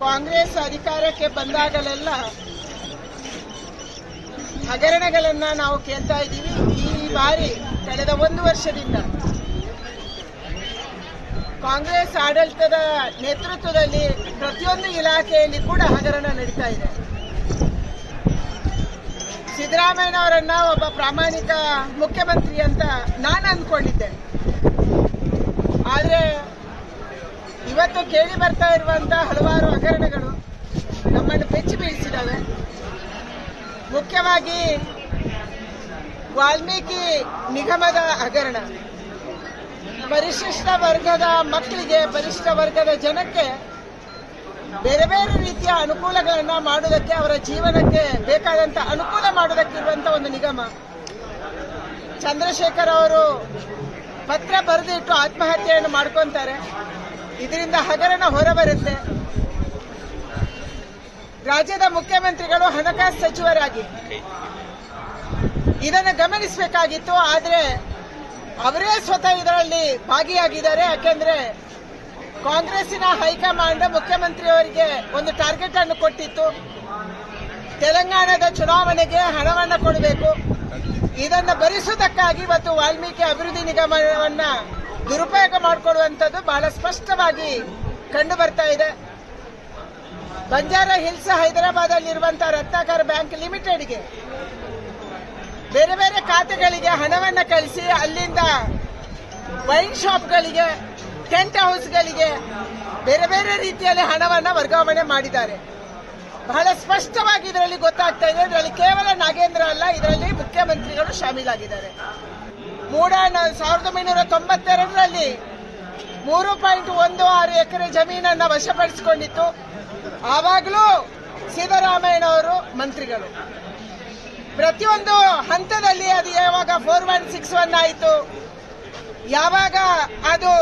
ಕಾಂಗ್ರೆಸ್ ಅಧಿಕಾರಕ್ಕೆ ಬಂದಾಗಲೆಲ್ಲ ಹಗರಣಗಳನ್ನ ನಾವು ಕೇಳ್ತಾ ಇದ್ದೀವಿ. ಈ ಬಾರಿ ಕಳೆದ ಒಂದು ವರ್ಷದಿಂದ ಕಾಂಗ್ರೆಸ್ ಆಡಳಿತದ ನೇತೃತ್ವದಲ್ಲಿ ಪ್ರತಿಯೊಂದು ಇಲಾಖೆಯಲ್ಲಿ ಕೂಡ ಹಗರಣ ನಡೀತಾ ಇದೆ. ಸಿದ್ದರಾಮಯ್ಯನವರನ್ನ ಒಬ್ಬ ಪ್ರಾಮಾಣಿಕ ಮುಖ್ಯಮಂತ್ರಿ ಅಂತ ನಾನು ಅಂದ್ಕೊಂಡಿದ್ದೆ ಆದರೆ ಇವತ್ತು ಕೇಳಿ ಬರ್ತಾ ಇರುವಂತಹ ಹಲವಾರು ಹಗರಣಗಳು ನಮ್ಮನ್ನು ಬೆಚ್ಚಿ ಬೀಳಿಸಿದ್ದಾವೆ. ಮುಖ್ಯವಾಗಿ ವಾಲ್ಮೀಕಿ ನಿಗಮದ ಹಗರಣ. ಪರಿಶಿಷ್ಟ ವರ್ಗದ ಮಕ್ಕಳಿಗೆ, ಪರಿಶಿಷ್ಟ ವರ್ಗದ ಜನಕ್ಕೆ ಬೇರೆ ಬೇರೆ ರೀತಿಯ ಅನುಕೂಲಗಳನ್ನ ಮಾಡುವುದಕ್ಕೆ, ಅವರ ಜೀವನಕ್ಕೆ ಬೇಕಾದಂತ ಅನುಕೂಲ ಮಾಡೋದಕ್ಕಿರುವಂಥ ಒಂದು ನಿಗಮ. ಚಂದ್ರಶೇಖರ್ ಅವರು ಪತ್ರ ಬರೆದಿಟ್ಟು ಆತ್ಮಹತ್ಯೆಯನ್ನು ಮಾಡ್ಕೊಂತಾರೆ. ಇದರಿಂದ ಹಗರಣ ಹೊರಬರುತ್ತೆ. ರಾಜ್ಯದ ಮುಖ್ಯಮಂತ್ರಿಗಳು ಹಣಕಾಸು ಸಚಿವರಾಗಿ. ಇದನ್ನು ಗಮನಿಸಬೇಕಾಗಿತ್ತು, ಆದರೆ ಅವರೇ ಸ್ವತಃ ಇದರಲ್ಲಿ ಭಾಗಿಯಾಗಿದ್ದಾರೆ. ಯಾಕೆಂದ್ರೆ ಕಾಂಗ್ರೆಸ್ಸಿನ ಹೈಕಮಾಂಡ್ ಮುಖ್ಯಮಂತ್ರಿಯವರಿಗೆ ಒಂದು ಟಾರ್ಗೆಟ್ ಅನ್ನು ಕೊಟ್ಟಿತ್ತು. ತೆಲಂಗಾಣದ ಚುನಾವಣೆಗೆ ಹಣವನ್ನು ಕೊಡಬೇಕು. ಇದನ್ನು ಭರಿಸುವುದಕ್ಕಾಗಿ ಮತ್ತು ವಾಲ್ಮೀಕಿ ಅಭಿವೃದ್ಧಿ ನಿಗಮವನ್ನ ದುರುಪಯೋಗ ಮಾಡಿಕೊಳ್ಳುವಂಥದ್ದು ಬಹಳ ಸ್ಪಷ್ಟವಾಗಿ ಕಂಡು ಬರ್ತಾ ಇದೆ. ಬಂಜಾರ ಹಿಲ್ಸ್ ಹೈದರಾಬಾದ್ ಅಲ್ಲಿರುವಂತಹ ರತ್ನಾಕರ್ ಬ್ಯಾಂಕ್ ಲಿಮಿಟೆಡ್ಗೆ ಬೇರೆ ಬೇರೆ ಖಾತೆಗಳಿಗೆ ಹಣವನ್ನ ಕಳಿಸಿ ಅಲ್ಲಿಂದ ವೈನ್ ಶಾಪ್ಗಳಿಗೆ, ಟೆಂಟ್ ಹೌಸ್ಗಳಿಗೆ ಬೇರೆ ಬೇರೆ ರೀತಿಯಲ್ಲಿ ಹಣವನ್ನ ವರ್ಗಾವಣೆ ಮಾಡಿದ್ದಾರೆ. ಬಹಳ ಸ್ಪಷ್ಟವಾಗಿ ಇದರಲ್ಲಿ ಗೊತ್ತಾಗ್ತಾ ಇದೆ. ಇದರಲ್ಲಿ ಕೇವಲ ನಾಗೇಂದ್ರ ಅಲ್ಲ, ಇದರಲ್ಲಿ ಮುಖ್ಯಮಂತ್ರಿಗಳು ಶಾಮೀಲಾಗಿದ್ದಾರೆ. ಮೂಡ ಸಾವಿರದ ಒಂಬೈನೂರ ತೊಂಬತ್ತೆರಡರಲ್ಲಿ ಮೂರು ಪಾಯಿಂಟ್ ಒಂದು ಆರು ಎಕರೆ ಜಮೀನನ್ನು ವಶಪಡಿಸಿಕೊಂಡಿತ್ತು. ಆವಾಗಲೂ ಸಿದ್ದರಾಮಯ್ಯನವರು ಮಂತ್ರಿಗಳು. ಪ್ರತಿಯೊಂದು ಹಂತದಲ್ಲಿ ಅದು ಯಾವಾಗ ಫೋರ್ ಒನ್ ಸಿಕ್ಸ್ ಒನ್ ಆಯಿತು, ಯಾವಾಗ ಅದು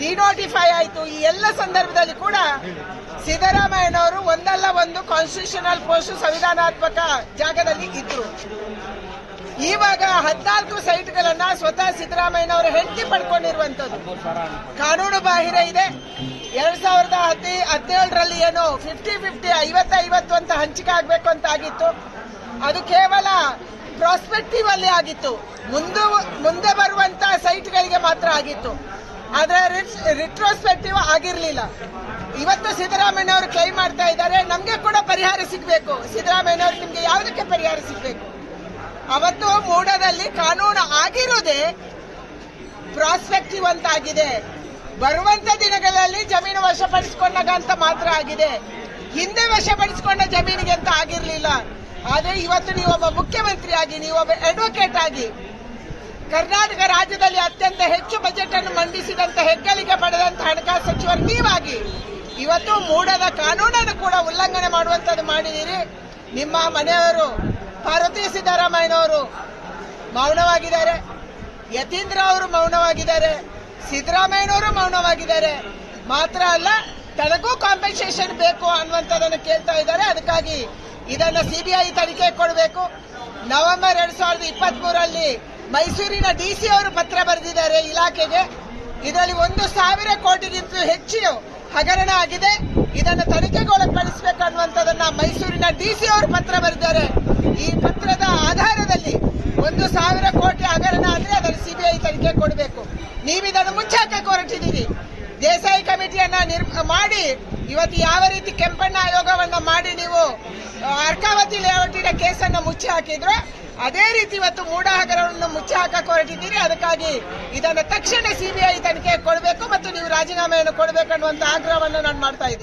ಡಿನೋಟಿಫೈ ಆಯಿತು, ಈ ಎಲ್ಲ ಸಂದರ್ಭದಲ್ಲಿ ಕೂಡ ಸಿದ್ದರಾಮಯ್ಯನವರು ಒಂದಲ್ಲ ಒಂದು ಕಾನ್ಸ್ಟಿಟ್ಯೂಷನಲ್ ಪೋಸ್ಟ್ ಸಂವಿಧಾನಾತ್ಮಕ ಜಾಗದಲ್ಲಿ ಇದ್ರು. ಇವಾಗ ಹದಿನಾಲ್ಕು ಸೈಟ್ಗಳನ್ನ ಸ್ವತಃ ಸಿದ್ದರಾಮಯ್ಯನವರು ಹೆಂಡತಿ ಪಡ್ಕೊಂಡಿರುವಂತದ್ದು ಕಾನೂನು ಬಾಹಿರ ಇದೆ. ಎರಡ್ ಸಾವಿರದ ಹದಿ ಹದಿನೇಳರಲ್ಲಿ ಏನು ಫಿಫ್ಟಿ ಫಿಫ್ಟಿ ಐವತ್ತು ಐವತ್ತು ಅಂತ ಹಂಚಿಕೆ ಆಗ್ಬೇಕು ಅಂತ ಆಗಿತ್ತು. ಅದು ಕೇವಲ ಪ್ರಾಸ್ಪೆಕ್ಟಿವ್ ಅಲ್ಲಿ ಆಗಿತ್ತು. ಮುಂದೆ ಮುಂದೆ ಬರುವಂತ ಸೈಟ್ಗಳಿಗೆ ಮಾತ್ರ ಆಗಿತ್ತು. ಆದ್ರೆ ರಿಟ್ರೋಸ್ಪೆಕ್ಟಿವ್ ಆಗಿರ್ಲಿಲ್ಲ. ಇವತ್ತು ಸಿದ್ದರಾಮಯ್ಯನವರು ಕ್ಲೈಮ್ ಮಾಡ್ತಾ ಇದ್ದಾರೆ. ನಮ್ಗೆ ಕೂಡ ಪರಿಹಾರ ಸಿಗಬೇಕು. ಸಿದ್ದರಾಮಯ್ಯನವರು ನಿಮ್ಗೆ ಯಾವುದಕ್ಕೆ ಪರಿಹಾರ ಸಿಗಬೇಕು? ಅವತ್ತು ಮೂಡದಲ್ಲಿ ಕಾನೂನು ಆಗಿರುವುದೇ ಪ್ರಾಸ್ಪೆಕ್ಟಿವ್ ಅಂತ ಆಗಿದೆ ಬರುವಂತ ದಿನಗಳಲ್ಲಿ ಜಮೀನು ವಶಪಡಿಸಿಕೊಂಡಾಗ ಅಂತ ಮಾತ್ರ ಆಗಿದೆ. ಹಿಂದೆ ವಶಪಡಿಸಿಕೊಂಡ ಜಮೀನಿಗೆ ಅಂತ ಆಗಿರಲಿಲ್ಲ. ಆದ್ರೆ ಇವತ್ತು ನೀವೊಬ್ಬ ಮುಖ್ಯಮಂತ್ರಿ ಆಗಿ ನೀವೊಬ್ಬ ಅಡ್ವೊಕೇಟ್ ಆಗಿ, ಕರ್ನಾಟಕ ರಾಜ್ಯದಲ್ಲಿ ಅತ್ಯಂತ ಹೆಚ್ಚು ಬಜೆಟ್ ಅನ್ನು ಮಂಡಿಸಿದಂತ ಹೆಗ್ಗಳಿಕೆ ಪಡೆದಂತ ಹಣಕಾಸು ಸಚಿವರು ನೀವಾಗಿ ಇವತ್ತು ಮೂಡದ ಕಾನೂನನ್ನು ಕೂಡ ಉಲ್ಲಂಘನೆ ಮಾಡುವಂತದ್ದು ಮಾಡಿದ್ದೀರಿ. ನಿಮ್ಮ ಮನೆಯವರು ಪಾರ್ವತಿ ಸಿದ್ದರಾಮಯ್ಯನವರು ಮೌನವಾಗಿದ್ದಾರೆ. ಯತೀಂದ್ರ ಅವರು ಮೌನವಾಗಿದ್ದಾರೆ. ಸಿದ್ದರಾಮಯ್ಯನವರು ಮೌನವಾಗಿದ್ದಾರೆ. ಮಾತ್ರ ಅಲ್ಲ ತನಗೂ ಕಾಂಪನ್ಸೇಷನ್ ಬೇಕು ಅನ್ನುವಂಥದ್ದನ್ನು ಕೇಳ್ತಾ ಇದ್ದಾರೆ. ಅದಕ್ಕಾಗಿ ಇದನ್ನ ಸಿಬಿಐ ತನಿಖೆ ಕೊಡಬೇಕು. ನವೆಂಬರ್ ಎರಡ್ ಸಾವಿರದ ಇಪ್ಪತ್ತ್ ಮೂರಲ್ಲಿ ಮೈಸೂರಿನ ಡಿಸಿ ಅವರು ಪತ್ರ ಬರೆದಿದ್ದಾರೆ ಇಲಾಖೆಗೆ. ಇದರಲ್ಲಿ ಒಂದು ಸಾವಿರ ಕೋಟಿಗಿಂತ ಹೆಚ್ಚು ಹಗರಣ ಆಗಿದೆ. ಇದನ್ನು ತನಿಖೆಗೊಳಪಡಿಸಬೇಕು ಅನ್ನುವಂಥದ್ದನ್ನ ಮೈಸೂರಿನ ಡಿಸಿ ಅವರು ಪತ್ರ ಬರೆದಿದ್ದಾರೆ. ಈ ಪತ್ರದ ಆಧಾರದಲ್ಲಿ ಒಂದು ಸಾವಿರ ಕೋಟಿ ಹಗರಣ ಅಂದ್ರೆ ಅದನ್ನು ಸಿಬಿಐ ತನಿಖೆ ಕೊಡಬೇಕು. ನೀವು ಇದನ್ನು ಮುಚ್ಚಾಕಕ್ಕೆ ಹೊರಟಿದ್ದೀರಿ ದೇಸಾಯಿ ಕಮಿಟಿಯನ್ನ ನಿರ್ ಮಾಡಿ, ಇವತ್ತು ಯಾವ ರೀತಿ ಕೆಂಪಣ್ಣ ಆಯೋಗವನ್ನ ಮಾಡಿ ನೀವು ಅರ್ಕಾವತಿ ಲೇಔಟಿನ ಕೇಸನ್ನ ಮುಚ್ಚಿ ಹಾಕಿದ್ರು ಅದೇ ರೀತಿ ಇವತ್ತು ಮೂಡ ಹಗರಣವನ್ನು ಮುಚ್ಚಿ ಹಾಕಕ್ಕೆ ಹೊರಟಿದ್ದೀರಿ ಅದಕ್ಕಾಗಿ ಇದನ್ನು ತಕ್ಷಣ ಸಿಬಿಐ ತನಿಖೆ ಕೊಡಬೇಕು ಮತ್ತು ನೀವು ರಾಜೀನಾಮೆಯನ್ನು ಕೊಡಬೇಕು ಆಗ್ರಹವನ್ನು ನಾನು ಮಾಡ್ತಾ ಇದ್ದೀನಿ.